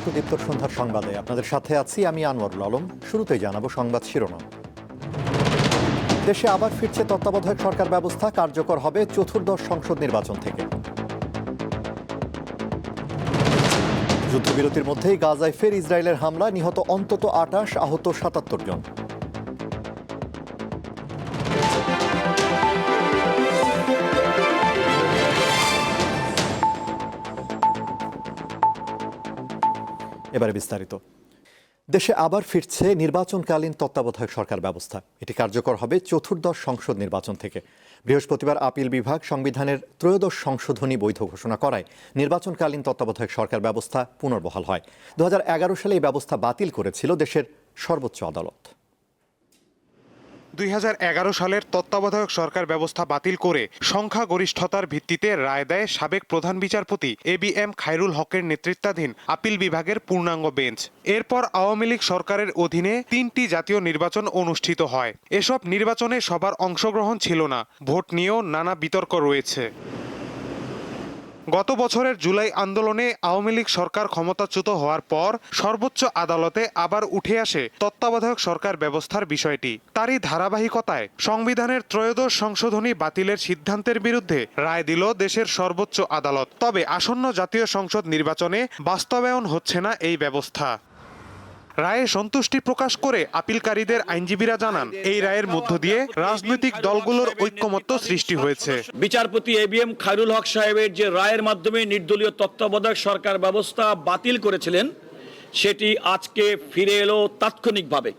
স্বাগত দীপ্ত সন্ধ্যার সংবাদে। আপনাদের সাথে আছি আমি আনোয়ারুল আলম। শুরুতেই জানাব সংবাদ শিরোনাম। দেশে আবার ফিরছে তত্ত্বাবধায়ক সরকার ব্যবস্থা, কার্যকর হবে চতুর্দশ সংসদ নির্বাচন থেকে। যুদ্ধবিরতির মধ্যেই গাজায় ফের ইসরায়েলের হামলা নিহত অন্তত আটাশ, আহত সাতাত্তর জন। এবারে বিস্তারিত। দেশে আবার ফিরছে নির্বাচনকালীন তত্ত্বাবধায়ক সরকার ব্যবস্থা। এটি কার্যকর হবে চতুর্দশ সংসদ নির্বাচন থেকে। বৃহস্পতিবার আপিল বিভাগ সংবিধানের ত্রয়োদশ সংশোধনী বৈধ ঘোষণা করায় নির্বাচনকালীন তত্ত্বাবধায়ক সরকার ব্যবস্থা পুনর্বহাল হয়। দু হাজার এগারো সালে এই ব্যবস্থা বাতিল করেছিল দেশের সর্বোচ্চ আদালত। দুই হাজার এগারো সালের তত্ত্বাবধায়ক সরকার ব্যবস্থা বাতিল করে সংখ্যাগরিষ্ঠতার ভিত্তিতে রায় দেয় সাবেক প্রধান বিচারপতি এ বি এম খায়রুল হকের নেতৃত্বাধীন আপিল বিভাগের পূর্ণাঙ্গ বেঞ্চ। এরপর আওয়ামী লীগ সরকারের অধীনে তিনটি জাতীয় নির্বাচন অনুষ্ঠিত হয়। এসব নির্বাচনে সবার অংশগ্রহণ ছিল না। ভোট নিয়েও নানা বিতর্ক রয়েছে। গত বছরের জুলাই আন্দোলনে আওয়ামী লীগ সরকার ক্ষমতাচ্যুত হওয়ার পর সর্বোচ্চ আদালতে আবার উঠে আসে তত্ত্বাবধায়ক সরকার ব্যবস্থার বিষয়টি। তারই ধারাবাহিকতায় সংবিধানের ত্রয়োদশ সংশোধনী বাতিলের সিদ্ধান্তের বিরুদ্ধে রায় দিল দেশের সর্বোচ্চ আদালত। তবে আসন্ন জাতীয় সংসদ নির্বাচনে বাস্তবায়ন হচ্ছে না এই ব্যবস্থা। রায়ে সন্তুষ্টি প্রকাশ করে আপিলকারীদের আইনজীবীরা জানান এই রায়ের মধ্য দিয়ে রাজনৈতিক দলগুলোর ঐক্যমত্য সৃষ্টি হয়েছে। বিচারপতি A B M Khairul Haque সাহেবের যে রায়ের মাধ্যমে নির্দলীয় তত্ত্বাবধায়ক সরকার ব্যবস্থা বাতিল করেছিলেন সেটি আজকে ফিরে এলো তাৎক্ষণিকভাবে।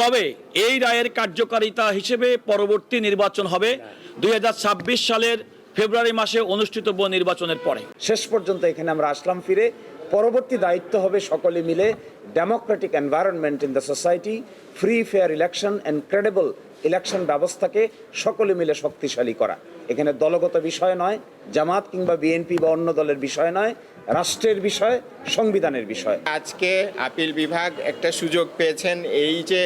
তবে এই রায়ের কার্যকারিতা হিসেবে পরবর্তী নির্বাচন হবে দুই হাজার ছাব্বিশ সালের ফেব্রুয়ারি মাসে অনুষ্ঠিতব্য নির্বাচনের পরে। শেষ পর্যন্ত এখানে আমরা আসলাম ফিরে। পরবর্তী দায়িত্ব হবে সকলে মিলে democratic environment in the society free fair election and credible election ব্যবস্থাকে সকলে মিলে শক্তিশালী করা। এখানে দলগত বিষয় নয়, জামাত কিংবা বিএনপি বা অন্য দলের বিষয় নয়, রাষ্ট্রের বিষয়, সংবিধানের বিষয়। আজকে আপিল বিভাগ একটা সুযোগ পেয়েছেন, এই যে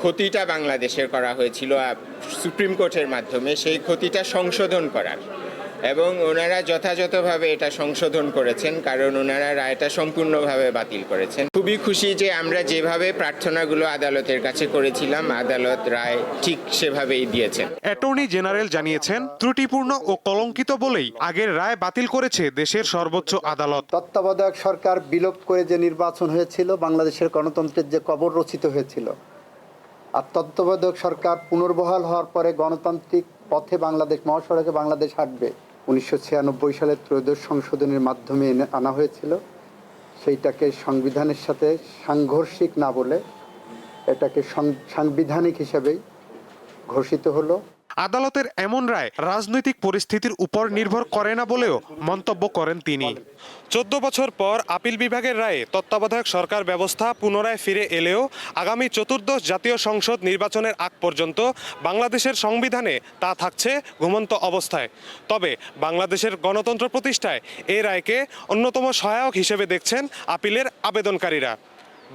ক্ষতিটা বাংলাদেশের করা হয়েছিল সুপ্রিম কোর্টের মাধ্যমে, সেই ক্ষতিটা সংশোধন করার। এবং ওনারা যথাযথভাবে এটা সংশোধন করেছেন কারণ ওনারা রায়টা সম্পূর্ণভাবে বাতিল করেছেন। খুবই খুশি যে আমরা যেভাবে প্রার্থনাগুলো আদালতের কাছে করেছিলাম আদালত রায় ঠিক সেভাবেই দিয়েছেন। অ্যাটর্নি জেনারেল জানিয়েছেন ত্রুটিপূর্ণ ও কলঙ্কিত বলেই আগের রায় বাতিল করেছে দেশের সর্বোচ্চ আদালত। তত্ত্বাবধায়ক সরকার বিলোপ করে যে নির্বাচন হয়েছিল বাংলাদেশের গণতন্ত্রের যে কবর রচিত হয়েছিল। আর তত্ত্বাবধায়ক সরকার পুনর্বহাল হওয়ার পরে গণতান্ত্রিক পথে বাংলাদেশ মহাসড়কে বাংলাদেশ হাঁটবে। উনিশশো ছিয়ানব্বই সালের ত্রয়োদশ সংশোধনের মাধ্যমে আনা হয়েছিল। সেইটাকে সংবিধানের সাথে সাংঘর্ষিক না বলে এটাকে সাংবিধানিক হিসাবেই ঘোষিত হলো। আদালতের এমন রায় রাজনৈতিক পরিস্থিতির উপর নির্ভর করে না বলেও মন্তব্য করেন তিনি। চোদ্দ বছর পর আপিল বিভাগের রায়ে তত্ত্বাবধায়ক সরকার ব্যবস্থা পুনরায় ফিরে এলেও আগামী চতুর্দশ জাতীয় সংসদ নির্বাচনের আগ পর্যন্ত বাংলাদেশের সংবিধানে তা থাকছে ঘুমন্ত অবস্থায়। তবে বাংলাদেশের গণতন্ত্র প্রতিষ্ঠায় এই রায়কে অন্যতম সহায়ক হিসেবে দেখছেন আপিলের আবেদনকারীরা।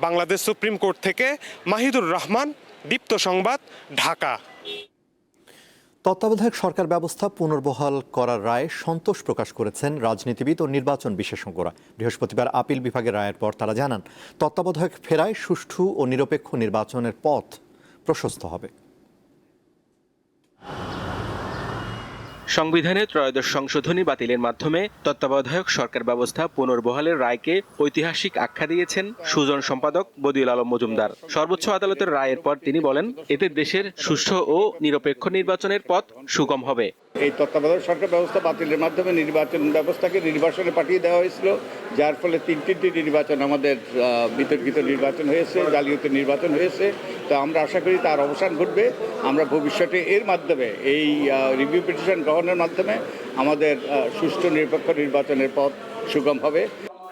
বাংলাদেশ সুপ্রিম কোর্ট থেকে মাহিদুর রহমান, দীপ্ত সংবাদ, ঢাকা। তত্ত্বাবধায়ক সরকার ব্যবস্থা পুনর্বহাল করার রায়ে সন্তোষ প্রকাশ করেছেন রাজনীতিবিদ ও নির্বাচন বিশেষজ্ঞরা। বৃহস্পতিবার আপিল বিভাগের রায়ের পর তারা জানান, তত্ত্বাবধায়ক ফেরায় সুষ্ঠু ও নিরপেক্ষ নির্বাচনের পথ প্রশস্ত হবে। সংবিধানে ত্রয়োদশ সংশোধনী বাতিলের মাধ্যমে তত্ত্বাবধায়ক সরকার ব্যবস্থা পুনর্বহালের রায়কে ঐতিহাসিক আখ্যা দিয়েছেন সুজন সম্পাদক বদিউল আলম মজুমদার। সর্বোচ্চ আদালতের রায়ের পর তিনি বলেন, এতে দেশের সুষ্ঠু ও নিরপেক্ষ নির্বাচনের পথ সুগম হবে। এই তত্ত্বাবধায়ক সরকার ব্যবস্থা বাতিলের মাধ্যমে নির্বাচন ব্যবস্থাকে নির্বাচনে পাঠিয়ে দেওয়া হয়েছিল, যার ফলে তিন তিনটি নির্বাচন আমাদের বিতর্কিত নির্বাচন হয়েছে, জালিয়াতি নির্বাচন হয়েছে। তো আমরা আশা করি তার অবসান ঘটবে। আমরা ভবিষ্যতে এর মাধ্যমে, এই রিভিউ পিটিশন গ্রহণের মাধ্যমে আমাদের সুষ্ঠু নিরপেক্ষ নির্বাচনের পথ সুগম হবে।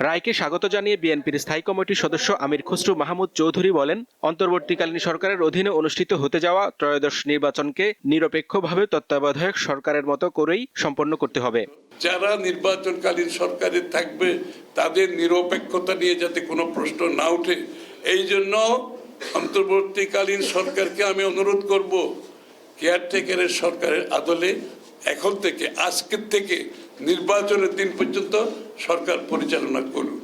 রায়কে স্বাগত জানিয়ে বিএনপির স্থায়ী কমিটির সদস্য আমির খসরু মাহমুদ চৌধুরী বলেন, অন্তর্বর্তীকালীন সরকারের অধীনে অনুষ্ঠিত হতে যাওয়া ত্রয়োদশ নির্বাচনকে নিরপেক্ষভাবে তত্ত্বাবধায়ক সরকারের মতো করেই সম্পন্ন করতে হবে। যারা নির্বাচনকালীন সরকারে থাকবে, তাদের নিরপেক্ষতা নিয়ে যাতে কোনো প্রশ্ন না ওঠে, এই জন্য অন্তর্বর্তীকালীন সরকারকে আমি অনুরোধ করব, কেয়ারটেকারের সরকারের আদলে এখন থেকে আজকের থেকে নির্বাচনের দিন পর্যন্ত সরকার পরিচালনা করুন।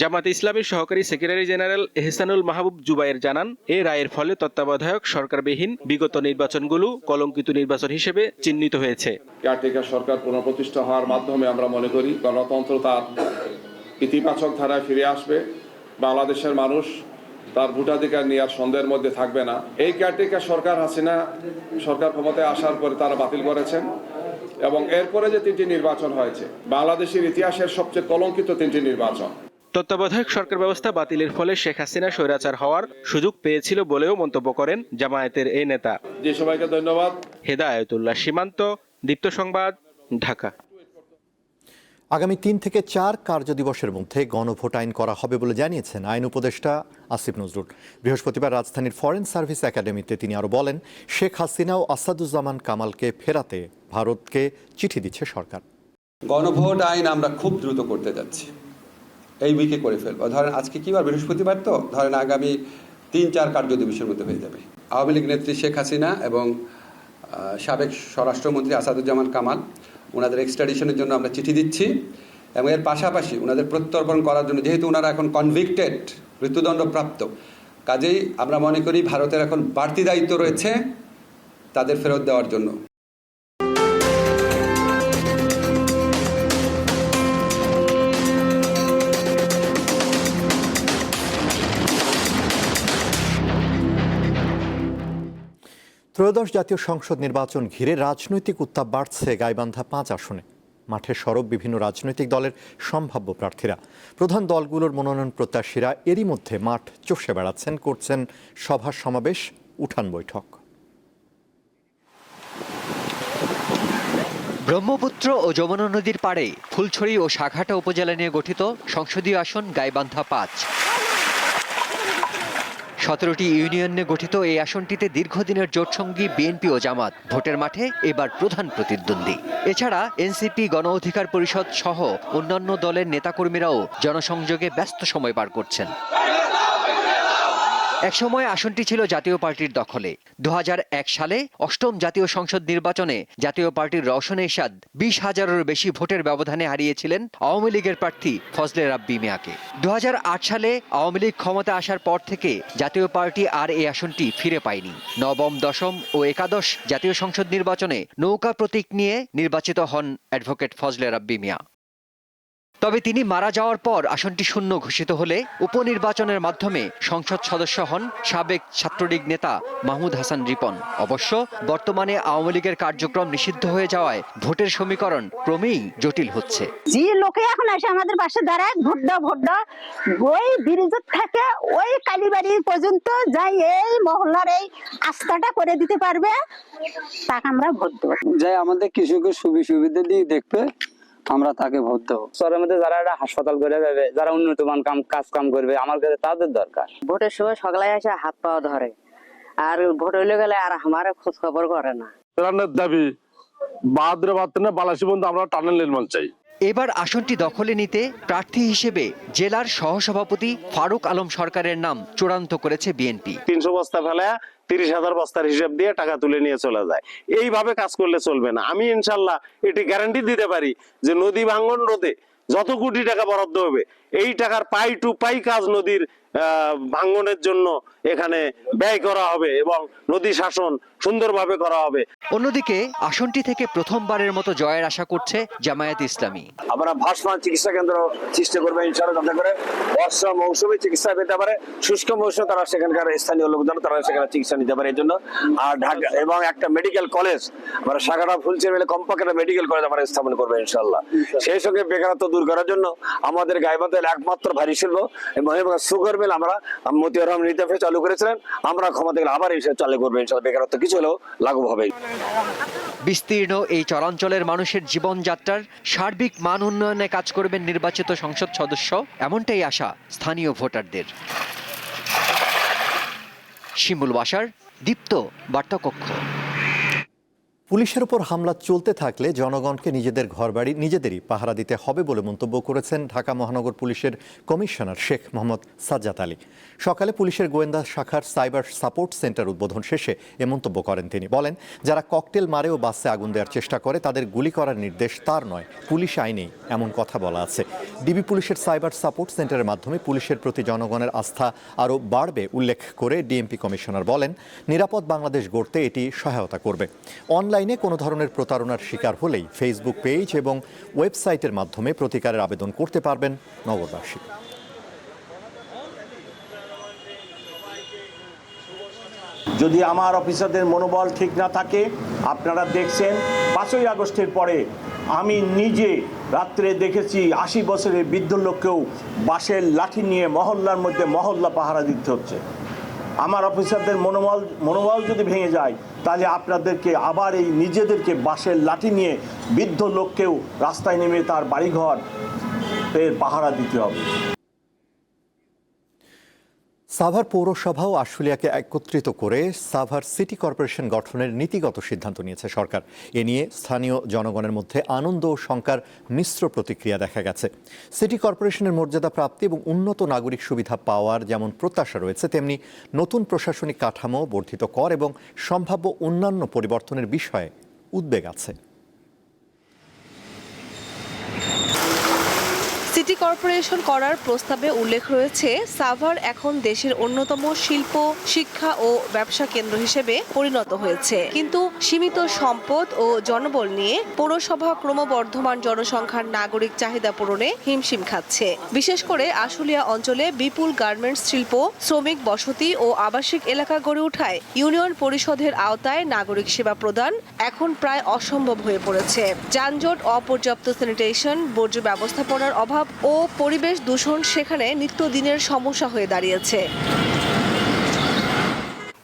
জামাতে ইসলামের সহকারী সেক্রেটারি জেনারেল এহসানুল মাহবুব জুবাইর জানান এ রায়ের ফলে তত্ত্বাবধায়ক সরকারবিহীন বিগত নির্বাচনগুলো কলঙ্কিত নির্বাচন হিসেবে চিহ্নিত হয়েছে। কেয়ারটেকার সরকার পুনঃপ্রতিষ্ঠা হওয়ার মাধ্যমে আমরা মনে করি গণতন্ত্র তার ইতিবাচক ধারায় ফিরে আসবে। বাংলাদেশের মানুষ তার ভোটাধিকার নিয়ে আর সন্দেহের মধ্যে থাকবে না। এই কেয়ারটেকার সরকার হাসিনা সরকার ক্ষমতায় আসার পরে তারা বাতিল করেছেন। এবং এরপরে যে তিনটি নির্বাচন হয়েছে বাংলাদেশের ইতিহাসের সবচেয়ে কলঙ্কিত তিনটি নির্বাচন। তত্ত্বাবধায়ক সরকার ব্যবস্থা বাতিলের ফলে শেখ হাসিনা স্বৈরাচার হওয়ার সুযোগ পেয়েছিল বলেও মন্তব্য করেন জামায়াতের এই নেতা। যে সবাইকে ধন্যবাদ। হেদায়তুল্লাহ সীমান্ত দীপ্ত সংবাদ ঢাকা। আগামী তিন থেকে চার কার্য দিবসের মধ্যে গণভোট আইন করা হবে বলে জানিয়েছেন আইন উপদেষ্টা আসিফ নজরুল। বৃহস্পতিবার রাজধানীর ফরেন সার্ভিস একাডেমিতে তিনি আরও বলেন, শেখ হাসিনা ও আসাদুজ্জামান কামালকে ফেরাতে ভারতকে চিঠি দিচ্ছে সরকার। গণভোট আইন আমরা খুব দ্রুত করতে যাচ্ছি। এই উইকে করে ফেলব। ধরেন আজকে কি বার? বৃহস্পতিবার তো? ধরেন আগামী তিন চার কার্য দিবসের মধ্যে হয়ে যাবে। আওয়ামী লীগ নেত্রী শেখ হাসিনা এবং সাবেক স্বরাষ্ট্রমন্ত্রী আসাদুজ্জামান কামাল ওনাদের এক্সট্রাডিশনের জন্য আমরা চিঠি দিচ্ছি এবং এর পাশাপাশি ওনাদের প্রত্যর্পণ করার জন্য যেহেতু ওনারা এখন কনভিক্টেড মৃত্যুদণ্ডপ্রাপ্ত, কাজেই আমরা মনে করি ভারতের এখন বাড়তি দায়িত্ব রয়েছে তাদের ফেরত দেওয়ার জন্য। ত্রয়োদশ জাতীয় সংসদ নির্বাচন ঘিরে রাজনৈতিক উত্তাপ বাড়ছে গাইবান্ধা পাঁচ আসনে। মাঠে সরব বিভিন্ন রাজনৈতিক দলের সম্ভাব্য প্রার্থীরা। প্রধান দলগুলোর মনোনয়ন প্রত্যাশীরা এরই মধ্যে মাঠ চষে বেড়াচ্ছেন, করছেন সভা সমাবেশ, উঠান বৈঠক। ব্রহ্মপুত্র ও যমুনা নদীর পাড়ে ফুলছড়ি ও সাঘাটা উপজেলা নিয়ে গঠিত সংসদীয় আসন গাইবান্ধা পাঁচ। সতেরোটি ইউনিয়ন নিয়ে গঠিত এই আসনটিতে দীর্ঘদিনের জোটসঙ্গী বিএনপি ও জামাত। ভোটের মাঠে এবার প্রধান প্রতিদ্বন্দ্বী। এছাড়া এনসিপি গণ অধিকার পরিষদ সহ অন্যান্য দলের নেতাকর্মীরাও জনসংযোগে ব্যস্ত সময় পার করছেন। একসময় আসনটি ছিল জাতীয় পার্টির দখলে। দু হাজার এক সালে অষ্টম জাতীয় সংসদ নির্বাচনে জাতীয় পার্টির রওশন এরশাদ বিশ হাজারেরও বেশি ভোটের ব্যবধানে হারিয়েছিলেন আওয়ামী লীগের প্রার্থী ফজলে রাব্বি মিয়াকে। দু হাজার আট সালে আওয়ামী লীগ ক্ষমতা আসার পর থেকে জাতীয় পার্টি আর এই আসনটি ফিরে পায়নি। নবম, দশম ও একাদশ জাতীয় সংসদ নির্বাচনে নৌকা প্রতীক নিয়ে নির্বাচিত হন অ্যাডভোকেট ফজলে রাব্বি মিয়া। তবে তিনি মারা যাওয়ার পর আসনটি শূন্য ঘোষিত হলে উপনির্বাচনের মাধ্যমে সংসদ সদস্য হন সাবেক ছাত্রলীগ নেতা মাহমুদ হাসান রিপন। অবশ্য বর্তমানে আওয়ামী লীগের কার্যক্রম নিষিদ্ধ হয়ে যাওয়ায় ভোটের সমীকরণ ক্রমেই জটিল হচ্ছে। যে লোকে এখন এসে আমাদের পাশে দাঁড়ায় ভোট দাও ভোট দাও ওই ব্রিজের থেকে ওই কালীবাড়ি পর্যন্ত যাই এই মহল্লার এই আস্থাটা করে দিতে পারবে তাকে আমরা ভোট দেবো। যে আমাদের কৃষকের সুবিধা সুবিধা দিয়ে দেখবে। আমরা তাকে ভোট দেবো। শহরের মধ্যে যারা একটা হাসপাতাল করে যাবে যারা উন্নত মান কাম কাজ কাম করবে আমার কাছে তাদের দরকার। ভোটের সময় সকালে এসে হাত পা ধরে। আর ভোট হইলে গেলে আর আমার খোঁজ খবর করে না। দাবি দাবি বাহাদুর বাদ বালাসী বন্ধু আমরা টানেল নির্মাণ চাই। এবার আসনটি দখলে নিতে প্রার্থী হিসেবে জেলার সহসভাপতি ফারুক আলম সরকারের নাম চূড়ান্ত করেছে বিএনপি। তিনশো বস্তা ফেলে, তিরিশ হাজার বস্তার হিসাব দিয়ে টাকা তুলে নিয়ে চলে যায়। এইভাবে কাজ করলে চলবে না। আমি ইনশাল্লাহ এটি গ্যারান্টি দিতে পারি যে নদী ভাঙ্গন রোধে যত কোটি টাকা বরাদ্দ হবে, এই টাকার পাই টু পাই কাজ নদীর ভাঙ্গনের জন্য এখানে ব্যয় করা হবে এবং নদী শাসন সুন্দরভাবে করা হবে। অন্যদিকে আসনটি থেকে প্রথমবারের মতো জয়ের আশা করছে জামায়াত ইসলামী। আমরা ভাসমান চিকিৎসা কেন্দ্র সৃষ্টি করব ইনশাল্লাহ যাতে করে বর্ষা মৌসুমে চিকিৎসা পেতে পারে শুষ্ক মৌসুমে তারা সেখানকার স্থানীয় লোকজন তারা সেখানে চিকিৎসা নিতে পারে। এই জন্য আর ঢাকা এবং একটা মেডিকেল কলেজ আমরা সাগাটা ফুলছে মিলে কমপক্ষে একটা মেডিকেল কলেজ আমরা স্থাপন করব ইনশাল্লাহ সেই সঙ্গে বেকারত্ব দূর করার জন্য আমাদের গাইবান্ধের একমাত্র ভারী শিল্প এবং সুগার মিল আমরা মতিয়ার রহমান রিতাফে চালু করেছিলেন, আমরা ক্ষমতা গেলে আবার এসে চালু করব ইনশাল্লাহ বেকারত্ব কিছু হলেও লাঘব হবে বিস্তীর্ণ এই চরাঞ্চলের মানুষের জীবনযাত্রার সার্বিক মান উন্নয়নে কাজ করবেন নির্বাচিত সংসদ সদস্য, এমনটাই আশা স্থানীয় ভোটারদের। শিমুল ওয়াসার দীপ্ত বার্তাকক্ষ। পুলিশের উপর হামলা চলতে থাকলে জনগণকে নিজেদের ঘরবাড়ি নিজেদেরই পাহারা দিতে হবে বলে মন্তব্য করেছেন ঢাকা মহানগর পুলিশের কমিশনার শেখ মোহাম্মদ সাজ্জাদ আলী। সকালে পুলিশের গোয়েন্দা শাখার সাইবার সাপোর্ট সেন্টার উদ্বোধন শেষে এ মন্তব্য করেন তিনি। বলেন, যারা ককটেল মারে ও বাসে আগুন দেওয়ার চেষ্টা করে, তাদের গুলি করার নির্দেশ তার নয়, পুলিশ আইনেই এমন কথা বলা আছে। ডিবি পুলিশের সাইবার সাপোর্ট সেন্টারের মাধ্যমে পুলিশের প্রতি জনগণের আস্থা আরও বাড়বে, উল্লেখ করে ডিএমপি কমিশনার বলেন, নিরাপদ বাংলাদেশ গড়তে এটি সহায়তা করবে। অনলাইনে কোনো ধরনের প্রতারণার শিকার হলেই ফেসবুক পেজ এবং ওয়েবসাইটের মাধ্যমে প্রতিকারের আবেদন করতে পারবেন নগরবাসী। যদি আমার অফিসারদের মনোবল ঠিক না থাকে, আপনারা দেখছেন পাঁচই আগস্টের পরে আমি নিজে রাত্রে দেখেছি আশি বছরের বৃদ্ধ লোককেও বাঁশের লাঠি নিয়ে মহল্লার মধ্যে মহল্লা পাহারা দিতে হচ্ছে। আমার অফিসারদের মনোবল মনোবল যদি ভেঙে যায়, তাহলে আপনাদেরকে আবার এই নিজেদেরকে বাঁশের লাঠি নিয়ে বৃদ্ধ লোককেও রাস্তায় নেমে তার বাড়িঘর এর পাহারা দিতে হবে। সাভার পৌরসভা ও আশুলিয়াকে একত্রিত করে সাভার সিটি কর্পোরেশন গঠনের নীতিগত সিদ্ধান্ত নিয়েছে সরকার। এ নিয়ে স্থানীয় জনগণের মধ্যে আনন্দ ও শঙ্কার মিশ্র প্রতিক্রিয়া দেখা গেছে। সিটি কর্পোরেশনের মর্যাদা প্রাপ্তি এবং উন্নত নাগরিক সুবিধা পাওয়ার যেমন প্রত্যাশা রয়েছে, তেমনি নতুন প্রশাসনিক কাঠামো বর্ধিত কর এবং সম্ভাব্য অন্যান্য পরিবর্তনের বিষয়ে উদ্বেগ আছে। সিটি কর্পোরেশন করার প্রস্তাবে উল্লেখ রয়েছে, সাভার এখন দেশের অন্যতম শিল্প, শিক্ষা ও ব্যবসা কেন্দ্র হিসেবে পরিণত হয়েছে। কিন্তু সীমিত সম্পদ ও জনবল নিয়ে পৌরসভা ক্রমবর্ধমান জনসংখ্যার নাগরিক চাহিদা পূরণে হিমশিম খাচ্ছে। বিশেষ করে আশুলিয়া অঞ্চলে বিপুল গার্মেন্টস শিল্প, শ্রমিক বসতি ও আবাসিক এলাকা গড়ে ওঠায় ইউনিয়ন পরিষদের আওতায় নাগরিক সেবা প্রদান এখন প্রায় অসম্ভব হয়ে পড়েছে। যানজট, অপর্যাপ্ত স্যানিটেশন, বর্জ্য ব্যবস্থাপনার অভাব ও পরিবেশ দূষণ সেখানে নিত্যদিনের সমস্যা হয়ে দাঁড়িয়েছে।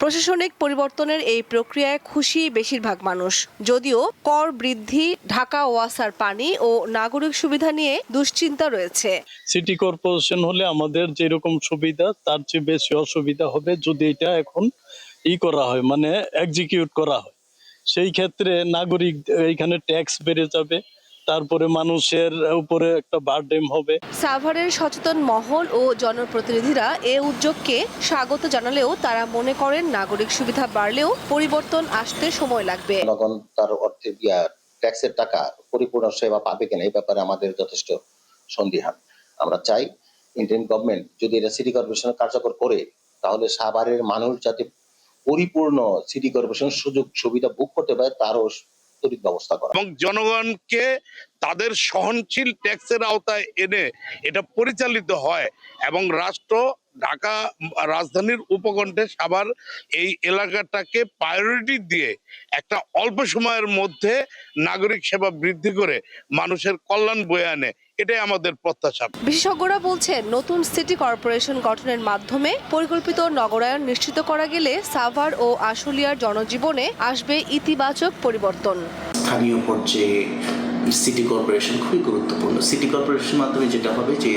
প্রশাসনিক পরিবর্তনের এই প্রক্রিয়ায় খুশি বেশিরভাগ মানুষ। যদিও কর বৃদ্ধি, ঢাকা ওয়াসার পানি ও নাগরিক সুবিধা নিয়ে দুশ্চিন্তা রয়েছে। সিটি কর্পোরেশন হলে আমাদের যেরকম সুবিধা, তার চেয়ে বেশি অসুবিধা হবে যদি এটা এখন ই করা হয় মানে এক্সিকিউট করা হয়। সেই ক্ষেত্রে নাগরিক এইখানে ট্যাক্স বেড়ে যাবে তারপরে মানুষের উপরে একটা বার্ডেম হবে। সাভারের সচেতন মহল ও জনপ্রতিনিধিরা এ উদ্যোগকে স্বাগত জানালেও তারা মনে করেন নাগরিক সুবিধা বাড়লেও পরিবর্তন আসতে সময় লাগবে। জনগণ তার অর্থে ট্যাক্সের টাকা পরিপূর্ণ সেবা পাবে কিনা এই ব্যাপারে আমাদের যথেষ্ট সন্দিহান। আমরা চাই ইন্ডিয়ান গভর্নমেন্ট যদি এটা সিটি কর্পোরেশন কার্যকর করে তাহলে সাভারের মানুষ যাতে পরিপূর্ণ সিটি কর্পোরেশন সুযোগ সুবিধা ভোগ করতে পারে তারও তড়িৎ ব্যবস্থা করা। এবং জনগণকে তাদের সহনশীল ট্যাক্সের আওতায় এনে এটা পরিচালিত হয় এবং রাষ্ট্র ঢাকা রাজধানীর উপকণ্ঠে সাভার এই এলাকাটাকে প্রায়োরিটি দিয়ে একটা অল্প সময়ের মধ্যে নাগরিক সেবা বৃদ্ধি করে মানুষের কল্যাণ বয়ে আনে। এটাই আমাদের প্রত্যাশা। বিশেষজ্ঞরা বলছেন নতুন সিটি কর্পোরেশন গঠনের মাধ্যমে পরিকল্পিত নগরায়ন নিশ্চিত করা গেলে সাভার ও আশুলিয়ার জনজীবনে আসবে ইতিবাচক পরিবর্তন। স্থানীয় পর্যায়ে সিটি কর্পোরেশন খুবই গুরুত্বপূর্ণ। সিটি কর্পোরেশনের মাধ্যমে যেটা হবে যে,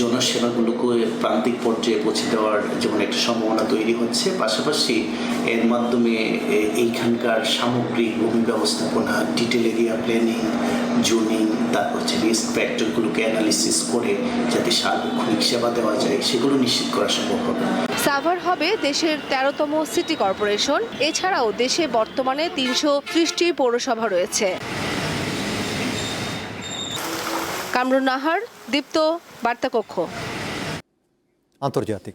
জনসেবাগুলোকে প্রান্তিক পর্যায়ে পৌঁছে দেওয়ার যেমন একটা সম্ভাবনা তৈরি হচ্ছে, পাশাপাশি এর মাধ্যমে এইখানকার সামগ্রিক ভূমি ব্যবস্থাপনা ডিটেল এরিয়া প্ল্যানিং জোনিং তারপর হচ্ছে রিস্ক ফ্যাক্টরগুলোকে অ্যানালিসিস করে যাতে সার্বক্ষণিক সেবা দেওয়া যায়, সেগুলো নিশ্চিত করা সম্ভব হবে। সাভার হবে দেশের তেরোতম সিটি কর্পোরেশন এছাড়াও দেশে বর্তমানে তিনশো ত্রিশটি পৌরসভা রয়েছে। কামরুন নাহার দীপ্ত বার্তাকক্ষ। আন্তর্জাতিক।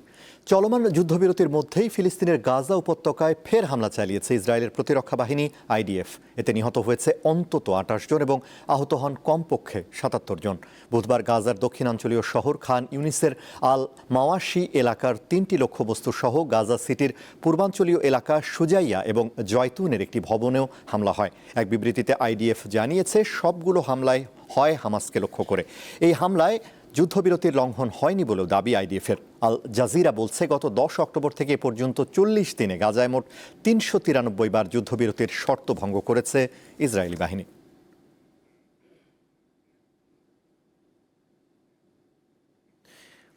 চলমান যুদ্ধবিরতির মধ্যেই ফিলিস্তিনের গাজা উপত্যকায় ফের হামলা চালিয়েছে ইসরায়েলের প্রতিরক্ষা বাহিনী, আইডিএফ। এতে নিহত হয়েছে অন্তত আঠাশ জন এবং আহত হন কমপক্ষে সাতাত্তর জন। বুধবার গাজার দক্ষিণাঞ্চলীয় শহর খান ইউনিসের আল মাওয়াশি এলাকার তিনটি লক্ষ্যবস্তু সহ গাজা সিটির পূর্বাঞ্চলীয় এলাকা সুজাইয়া এবং জয়তুনের একটি ভবনেও হামলা হয়। এক বিবৃতিতে আইডিএফ জানিয়েছে, সবগুলো হামলায় হয় হামাসকে লক্ষ্য করে। এই হামলায় যুদ্ধবিরতির লঙ্ঘন হয়নি বলেও দাবি আইডিএফের। আল জাজিরা বলছে, গত দশ অক্টোবর থেকে পর্যন্ত চল্লিশ দিনে গাজায় মোট তিনশো তিরানব্বই বার যুদ্ধবিরতির শর্ত ভঙ্গ করেছে ইসরায়েলি বাহিনী।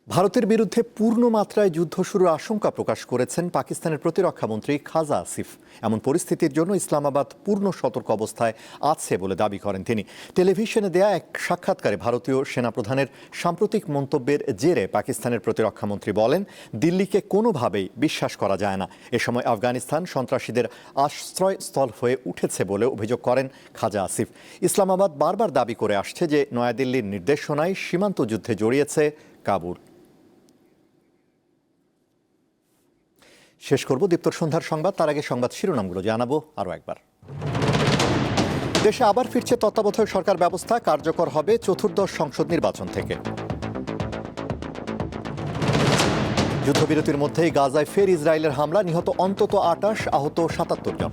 ভারতের বিরুদ্ধে পূর্ণ মাত্রায় যুদ্ধ শুরুর আশঙ্কা প্রকাশ করেছেন পাকিস্তানের প্রতিরক্ষামন্ত্রী খাজা আসিফ। এমন পরিস্থিতির জন্য ইসলামাবাদ পূর্ণ সতর্ক অবস্থায় আছে বলে দাবি করেন তিনি। টেলিভিশনে দেয়া এক সাক্ষাৎকারে ভারতীয় সেনাপ্রধানের সাম্প্রতিক মন্তব্যের জেরে পাকিস্তানের প্রতিরক্ষামন্ত্রী বলেন, দিল্লিকে কোনোভাবেই বিশ্বাস করা যায় না। এ সময় আফগানিস্তান সন্ত্রাসীদের আশ্রয়স্থল হয়ে উঠেছে বলে অভিযোগ করেন খাজা আসিফ। ইসলামাবাদ বারবার দাবি করে আসছে যে নয়াদিল্লির নির্দেশনায় সীমান্ত যুদ্ধে জড়িয়েছে কাবুল। শেষ করব দীপ্তর সন্ধ্যার সংবাদ। তার আগে সংবাদ শিরোনামগুলো জানাব আরও একবার। দেশে আবার ফিরছে তত্ত্বাবধায়ক সরকার ব্যবস্থা, কার্যকর হবে চতুর্দশ সংসদ নির্বাচন থেকে। যুদ্ধবিরতির মধ্যেই গাজায় ফের ইসরায়েলের হামলা, নিহত অন্তত আটাশ, আহত সাতাত্তর জন।